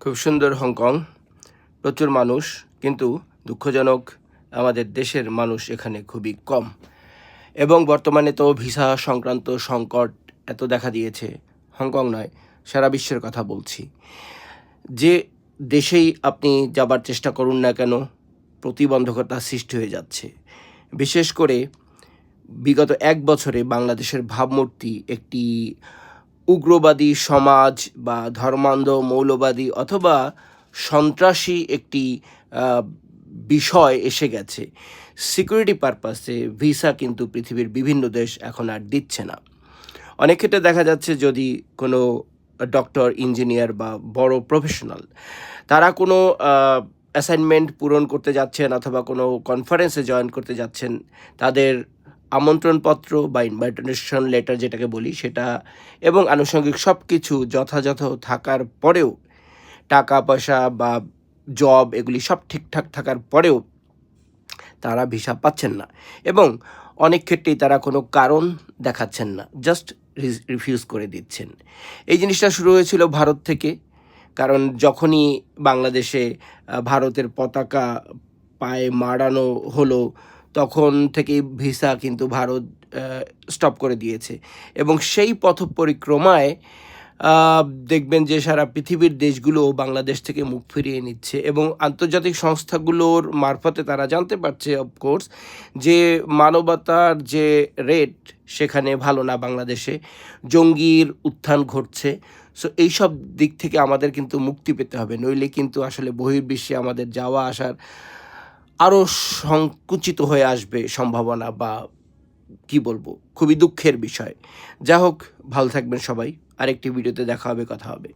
খুব সুন্দর হংকং। প্রচুর মানুষ, কিন্তু দুঃখজনক আমাদের দেশের মানুষ এখানে খুবই কম। এবং বর্তমানে তো ভিসা সংক্রান্ত সংকট এত দেখা দিয়েছে। হংকং নয়, সারা বিশ্বের কথা বলছি। যে দেশেই আপনি যাবার চেষ্টা করুন না কেন, প্রতিবন্ধকতা সৃষ্টি হয়ে যাচ্ছে। বিশেষ করে বিগত এক বছরে বাংলাদেশের ভাবমূর্তি একটি উগ্রবাদী সমাজ বা ধর্মান্ধ মৌলবাদী অথবা সন্ত্রাসী একটি বিষয় এসে গেছে। সিকিউরিটি পারপাসে ভিসা কিন্তু পৃথিবীর বিভিন্ন দেশ এখন আর দিচ্ছে না। অনেক ক্ষেত্রে দেখা যাচ্ছে যদি কোনো ডক্টর ইঞ্জিনিয়ার বা বড় প্রফেশনাল তারা কোনো অ্যাসাইনমেন্ট পূরণ করতে যাচ্ছেন অথবা কোনো কনফারেন্সে জয়েন করতে যাচ্ছেন, তাদের আমন্ত্রণপত্র বা ইনভাইটেশন লেটার যেটাকে বলি সেটা এবং আনুষঙ্গিক সব কিছু যথাযথ থাকার পরেও টাকা পয়সা বা জব এগুলি সব ঠিকঠাক থাকার পরেও তারা ভিসা পাচ্ছেন না এবং অনেক ক্ষেত্রেই তারা কোনো কারণ দেখাচ্ছেন না জাস্ট রিফিউজ করে দিচ্ছেন। এই জিনিসটা শুরু হয়েছিল ভারত থেকে, কারণ যখনই বাংলাদেশে ভারতের পতাকা পায়ে মারানো হলো তখন থেকেই ভিসা কিন্তু ভারত স্টপ করে দিয়েছে। এবং সেই পথ পরিক্রমায় দেখবেন যে সারা পৃথিবীর দেশগুলো বাংলাদেশ থেকে মুখ ফিরিয়ে নিচ্ছে এবং আন্তর্জাতিক সংস্থাগুলোর মারফতে তারা জানতে পারছে অফকোর্স যে মানবতার যে রেট সেখানে ভালো না বাংলাদেশে, জঙ্গির উত্থান ঘটছে। সো এইসব দিক থেকে আমাদের কিন্তু মুক্তি পেতে হবে। নইলে কিন্তু আসলে বহির্বিশ্বে আমাদের যাওয়া আসার আরও সংকুচিত হয়ে আসবে সম্ভাবনা বা কি বলব, খুবই দুঃখের বিষয়। যা হোক ভালো থাকবেন সবাই। আরেকটি ভিডিওতে দেখা হবে, কথা হবে।